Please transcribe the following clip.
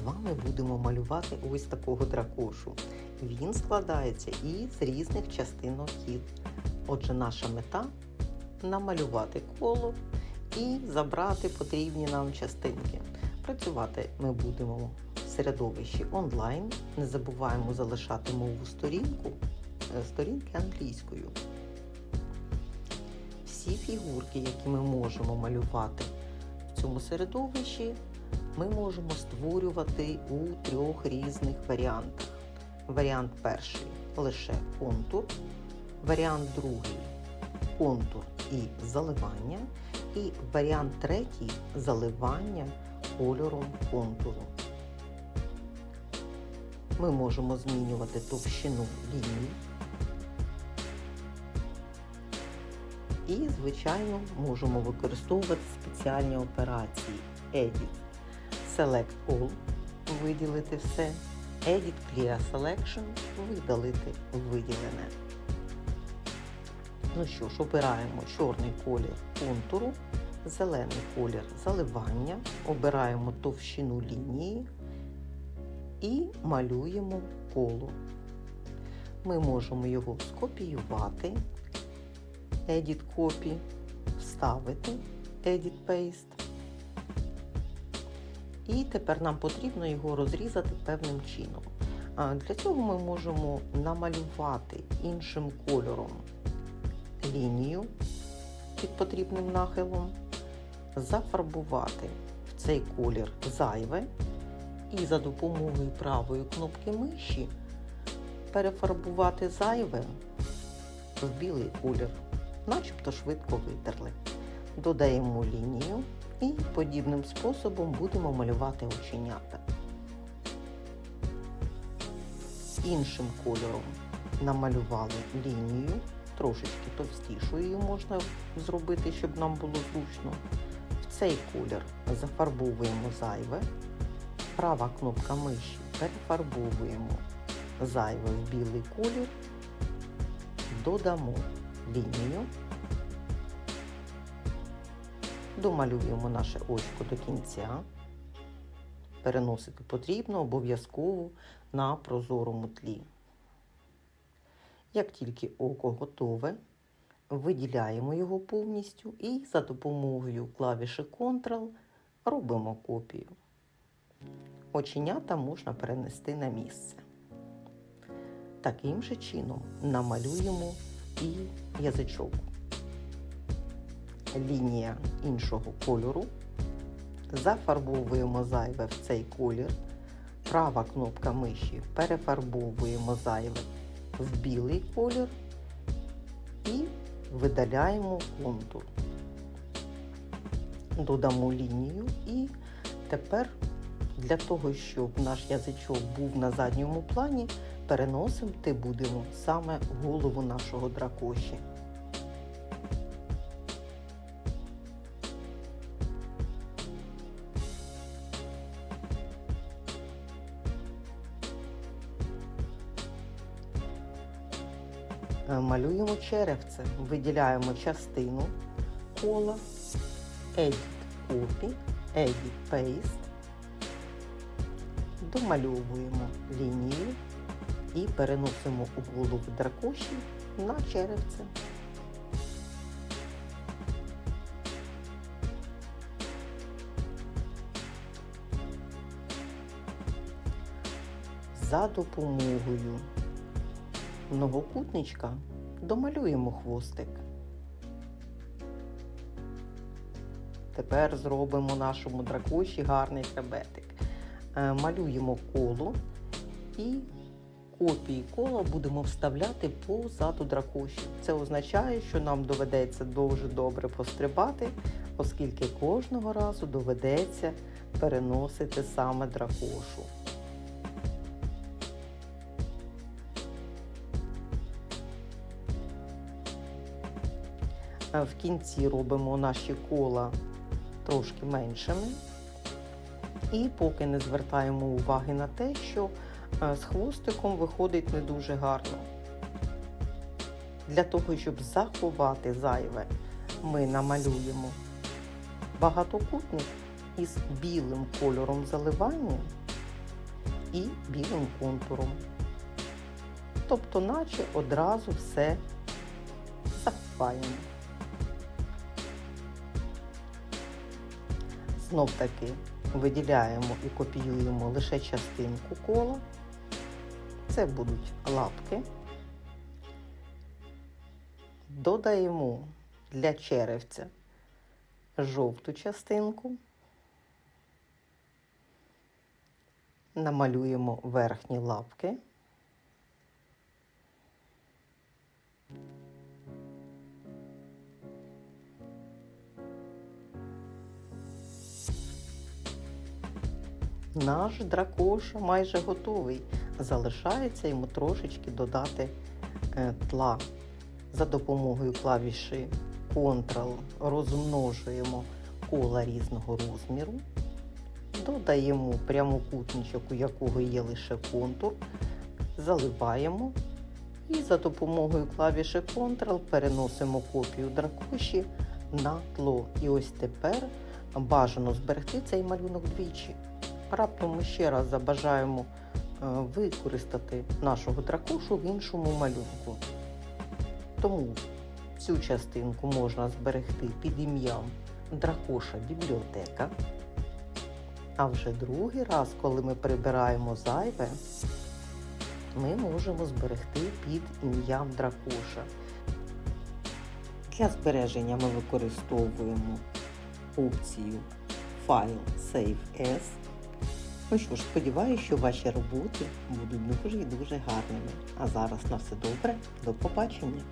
з вами будемо малювати ось такого дракошу. Він складається із різних частинок тіл. Отже, наша мета намалювати коло і забрати потрібні нам частинки. Працювати ми будемо в середовищі онлайн. Не забуваємо залишати мову сторінку, е, сторінки англійською. Всі фігурки, які ми можемо малювати в цьому середовищі, ми можемо створювати у трьох різних варіантах. Варіант перший лише контур, варіант другий контур і заливання, і варіант третій заливання кольором контуру. Ми можемо змінювати товщину ліній. І, звичайно, можемо використовувати спеціальні операції Edit Select All, виділити все, Edit Clear Selection, видалити виділене. Ну що ж, обираємо чорний колір контуру, зелений колір заливання, обираємо товщину лінії і малюємо коло. Ми можемо його скопіювати, Edit Copy, вставити Edit Paste. І тепер нам потрібно його розрізати певним чином. Для цього ми можемо намалювати іншим кольором лінію під потрібним нахилом, зафарбувати в цей колір зайве і за допомогою правої кнопки миші перефарбувати зайве в білий колір, начебто швидко витерли. Додаємо лінію і подібним способом будемо малювати оченята. Іншим кольором намалювали лінію, трошечки товстішою її можна зробити, щоб нам було зручно. В цей колір зафарбовуємо зайве, права кнопка миші перефарбовуємо зайве в білий колір, додамо лінію, домалюємо наше очко до кінця. Переносити потрібно обов'язково на прозорому тлі. Як тільки око готове, виділяємо його повністю і за допомогою клавіші Ctrl робимо копію. Оченята можна перенести на місце. Таким же чином намалюємо і язичок. Лінія іншого кольору. Зафарбовуємо зайве в цей колір. Права кнопка миші перефарбовуємо зайве в білий колір і видаляємо контур. Додамо лінію і тепер для того, щоб наш язичок був на задньому плані, переносити будемо саме голову нашого дракоші. Малюємо черевце, виділяємо частину кола, Edit Copy, Edit Paste, домальовуємо лінію і переносимо голову дракоші на черевце. За допомогою многокутничка домалюємо хвостик. Тепер зробимо нашому дракоші гарний хребетик. Е, Малюємо коло і копії кола будемо вставляти позаду дракоші. Це означає, що нам доведеться дуже добре пострибати, оскільки кожного разу доведеться переносити саме дракошу. В кінці робимо наші кола трошки меншими. І поки не звертаємо уваги на те, що е, з хвостиком виходить не дуже гарно. Для того, щоб заховати зайве, ми намалюємо багатокутник із білим кольором заливання і білим контуром. Тобто, наче одразу все захопаємо. Знов таки виділяємо і копіюємо лише частинку кола. Це будуть лапки. Додаємо для черевця жовту частинку. Намалюємо верхні лапки. Наш дракоша майже готовий. Залишається йому трошечки додати е, тла. За допомогою клавіші Ctrl розмножуємо кола різного розміру, додаємо прямокутничок, у якого є лише контур, заливаємо і за допомогою клавіші Ctrl переносимо копію дракоші на тло. І ось тепер бажано зберегти цей малюнок двічі. Раптом ми ще раз забажаємо е, використати нашого дракошу в іншому малюнку. Тому цю частинку можна зберегти під ім'ям дракоша бібліотека. А вже другий раз, коли ми прибираємо зайве, ми можемо зберегти під ім'ям дракоша. Для збереження ми використовуємо опцію Файл Save As. Ну що ж, сподіваюся, що ваші роботи будуть дуже і дуже гарними. А зараз на все добре. До побачення!